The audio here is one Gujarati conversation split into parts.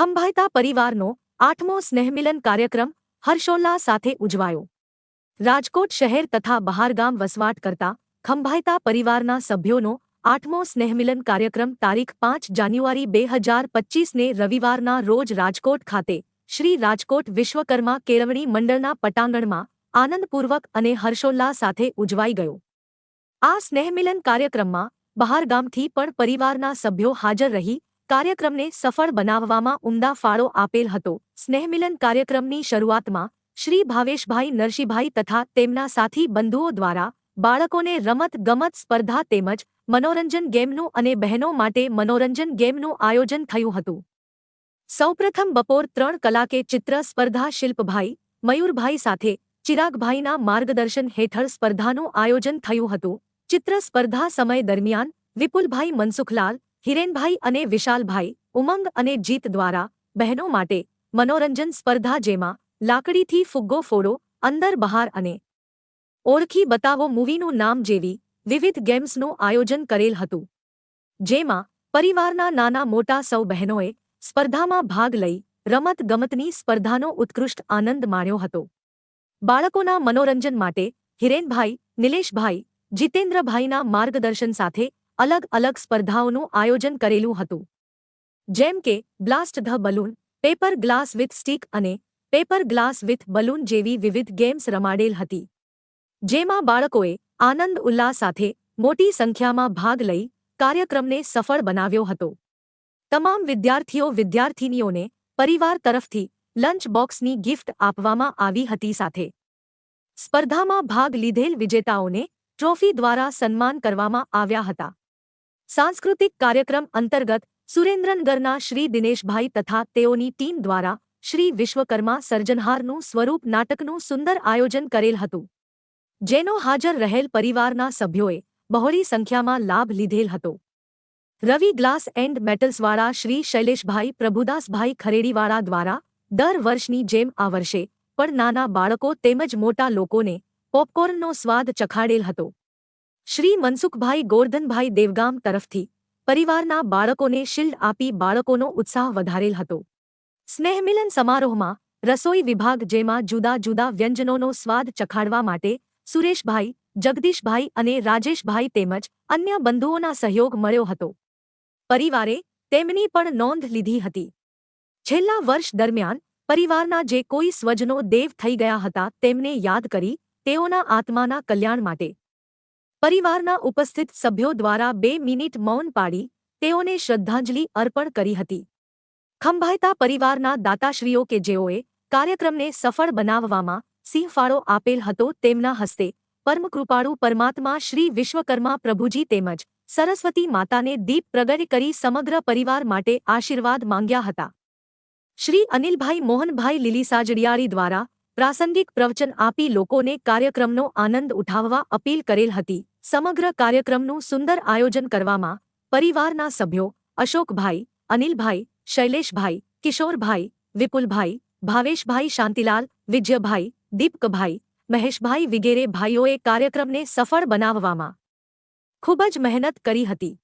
ખંભાયતા પરિવારનો આઠમો સ્નેહમિલન કાર્યક્રમ હર્ષોલ્લાસ સાથે ઉજવાયો. રાજકોટ શહેર તથા બહારગામ વસવાટ કરતા ખંભાયતા પરિવારના સભ્યોનો આઠમો સ્નેહમિલન કાર્યક્રમ તારીખ પાંચ જાન્યુઆરી બે હજાર પચ્ચીસને રવિવારના રોજ રાજકોટ ખાતે શ્રી રાજકોટ વિશ્વકર્મા કેળવણી મંડળના પટાંગણમાં આનંદપૂર્વક અને હર્ષોલ્લાસ સાથે ઉજવાઈ ગયો. આ સ્નેહમિલન કાર્યક્રમમાં બહારગામથી પણ પરિવારના સભ્યો હાજર રહી કાર્યક્રમને સફળ બનાવવામાં ઉમદા ફાળો આપેલ હતો. સ્નેહમિલન કાર્યક્રમની શરૂઆતમાં શ્રી ભાવેશભાઈ નરસિંહભાઈ તથા તેમના સાથી બંધુઓ દ્વારા બાળકોને રમત ગમત સ્પર્ધા તેમજ મનોરંજન ગેમનું અને બહેનો માટે મનોરંજન ગેમનું આયોજન થયું હતું. સૌપ્રથમ બપોર ત્રણ કલાકે ચિત્ર સ્પર્ધા શિલ્પભાઈ મયુરભાઈ સાથે ચિરાગભાઈના માર્ગદર્શન હેઠળ સ્પર્ધાનું આયોજન થયું હતું. ચિત્ર સ્પર્ધા સમય દરમિયાન વિપુલભાઈ મનસુખલાલ હિરેનભાઈ અને વિશાલભાઈ ઉમંગ અને જીત દ્વારા બહેનો માટે મનોરંજન સ્પર્ધા જેમાં લાકડીથી ફુગ્ગો ફોડો, અંદર બહાર અને ઓળખી બતાવો મૂવીનું નામ જેવી વિવિધ ગેમ્સનું આયોજન કરેલ હતું. જેમાં પરિવારના નાના મોટા સૌ બહેનોએ સ્પર્ધામાં ભાગ લઈ રમત ગમતની સ્પર્ધાનો ઉત્કૃષ્ટ આનંદ માણ્યો હતો. બાળકોના મનોરંજન માટે હિરેનભાઈ, નિલેશભાઈ, જીતેન્દ્રભાઈના માર્ગદર્શન સાથે અલગ અલગ સ્પર્ધાઓનું આયોજન કરેલું હતું. જેમ કે, blast the balloon, paper glass with stick અને પેપર ગ્લાસ વિથ બલૂન જેવી વિવિધ ગેમ્સ રમાડેલ હતી. જેમાં બાળકોએ આનંદ ઉલ્લાસ સાથે મોટી સંખ્યામાં ભાગ લઈ કાર્યક્રમને સફળ બનાવ્યો હતો. તમામ વિદ્યાર્થીઓ વિદ્યાર્થિનીઓને પરિવાર તરફથી લંચ બોક્સની ગિફ્ટ આપવામાં આવી હતી સાથે. સ્પર્ધામાં ભાગ લીધેલ વિજેતાઓને ટ્રોફી દ્વારા સન્માન કરવામાં આવ્યા હતા. સાંસ્કૃતિક કાર્યક્રમ અંતર્ગત સુરેન્દ્રનગરના શ્રી દિનેશભાઈ તથા તેઓની ટીમ દ્વારા શ્રી વિશ્વકર્મા સર્જનહારનું સ્વરૂપ નાટકનું સુંદર આયોજન કરેલ હતું, જેનો હાજર રહેલ પરિવારના સભ્યોએ બહોળી સંખ્યામાં લાભ લીધેલ હતો. રવિ ગ્લાસ એન્ડ મેટલ્સવાળા શ્રી શૈલેષભાઈ પ્રભુદાસભાઈ ખરેડીવાળા દ્વારા દર વર્ષની જેમ આ વર્ષે પણ નાના બાળકો તેમજ મોટા લોકોને પોપકોર્નનો સ્વાદ ચખાડેલ હતો. શ્રી મનસુખભાઈ ગોરધનભાઈ દેવગામ તરફથી પરિવારના બાળકોને શિલ્ડ આપી બાળકોનો ઉત્સાહ વધારેલ હતો. સ્નેહમિલન સમારોહમાં રસોઈ વિભાગ જેમાં જુદા જુદા વ્યંજનોનો સ્વાદ ચખાડવા માટે સુરેશભાઈ, જગદીશભાઈ અને રાજેશભાઈ તેમજ અન્ય બંધુઓના સહયોગ મળ્યો હતો. પરિવારે તેમની પણ નોંધ લીધી હતી. છેલ્લા વર્ષ દરમિયાન પરિવારના જે કોઈ સ્વજનો દેવ થઈ ગયા હતા તેમને યાદ કરી તેઓના આત્માના કલ્યાણ માટે પરિવારના ઉપસ્થિત સભ્યો દ્વારા બે મિનિટ મૌન પાડી તેઓને શ્રદ્ધાંજલિ અર્પણ કરી હતી. ખંભાયતા પરિવારના દાતાશ્રીઓ કે જેઓએ કાર્યક્રમને સફળ બનાવવામાં સિંહફાળો આપેલ હતો તેમના હસ્તે પરમકૃપાળુ પરમાત્મા શ્રી વિશ્વકર્મા પ્રભુજી તેમજ સરસ્વતી માતાને દીપ પ્રગટ કરી સમગ્ર પરિવાર માટે આશીર્વાદ માંગ્યા હતા. શ્રી અનિલભાઈ મોહનભાઈ લીલીસાજડિયાળી દ્વારા પ્રાસંગિક પ્રવચન આપી લોકોને કાર્યક્રમનો આનંદ ઉઠાવવા અપીલ કરેલ હતી. સમગ્ર કાર્યક્રમનું સુંદર આયોજન કરવામાં પરિવારના સભ્યો અશોકભાઈ, અનિલભાઈ, શૈલેષભાઈ, કિશોરભાઈ, વિપુલભાઈ, ભાવેશભાઈ શાંતિલાલ, વિજયભાઈ, દીપકભાઈ, મહેશભાઈ વગેરે ભાઈઓએ કાર્યક્રમને સફળ બનાવવામાં ખૂબ જ મહેનત કરી હતી.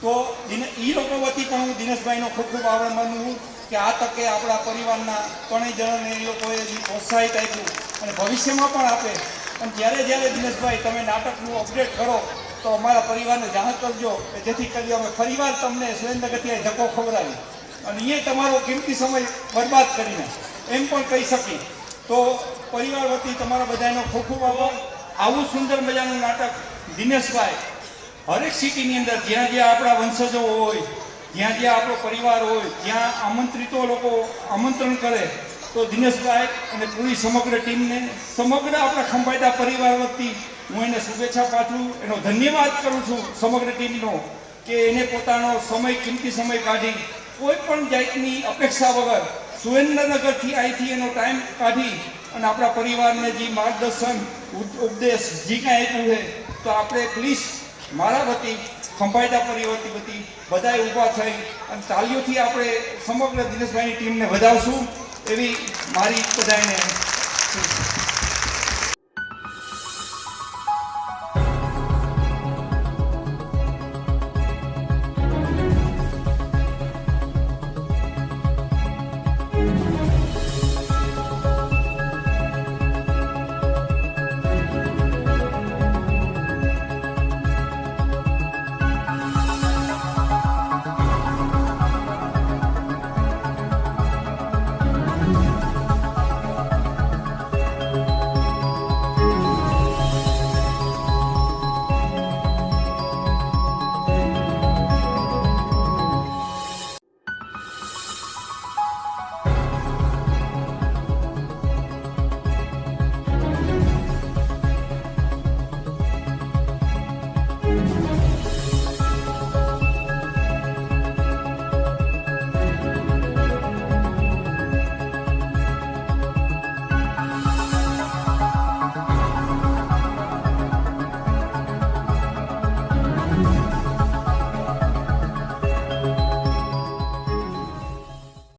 તો એ લોકો વતી પણ હું દિનેશભાઈનો ખૂબ ખૂબ આભાર માનું કે આ તકે આપણા પરિવારના ત્રણેય જણાને એ લોકોએ પ્રોત્સાહિત આપ્યું અને ભવિષ્યમાં પણ આપે. અને જ્યારે જ્યારે દિનેશભાઈ તમે નાટકનું અપડેટ કરો, તો અમારા પરિવારને જાણ કરજો કે જેથી કરી અમે ફરીવાર તમને સુરેન્દ્રગતિએ ધક્કો ખવડાવી. અને એ તમારો કિંમતી સમય બરબાદ કરીને એમ પણ કહી શકી તો પરિવાર વતી તમારા બધાનો ખૂબ ખૂબ આભાર. આવું સુંદર મજાનું નાટક દિનેશભાઈ હરેક સિટીની અંદર જ્યાં જ્યાં આપણા વંશજો હોય જ્યાં જ્યાં આપણો પરિવાર હોય, જ્યાં આમંત્રિતો લોકો આમંત્રણ કરે, તો દિનેશભાઈ અને પૂરી સમગ્ર ટીમને, સમગ્ર આપણા ખંભાયતા પરિવાર વતી હું એને શુભેચ્છા પાઠવું, એનો ધન્યવાદ કરું છું સમગ્ર ટીમનો કે એને પોતાનો સમય, કિંમતી સમય કાઢી, કોઈ પણ જાતની અપેક્ષા વગર સુરેન્દ્રનગરથી અહીંથી એનો ટાઈમ કાઢી અને આપણા પરિવારને જે માર્ગદર્શન ઉપદેશ જે કાંઈ આપ્યું છે, તો આપણે પ્લીઝ મારા વતી ખંભાયતા પરિવાર બધી બધાએ ઊભા થઈ અને તાલીઓથી આપણે સમગ્ર દિનેશભાઈની ટીમને વધાવશું એવી મારી બધાને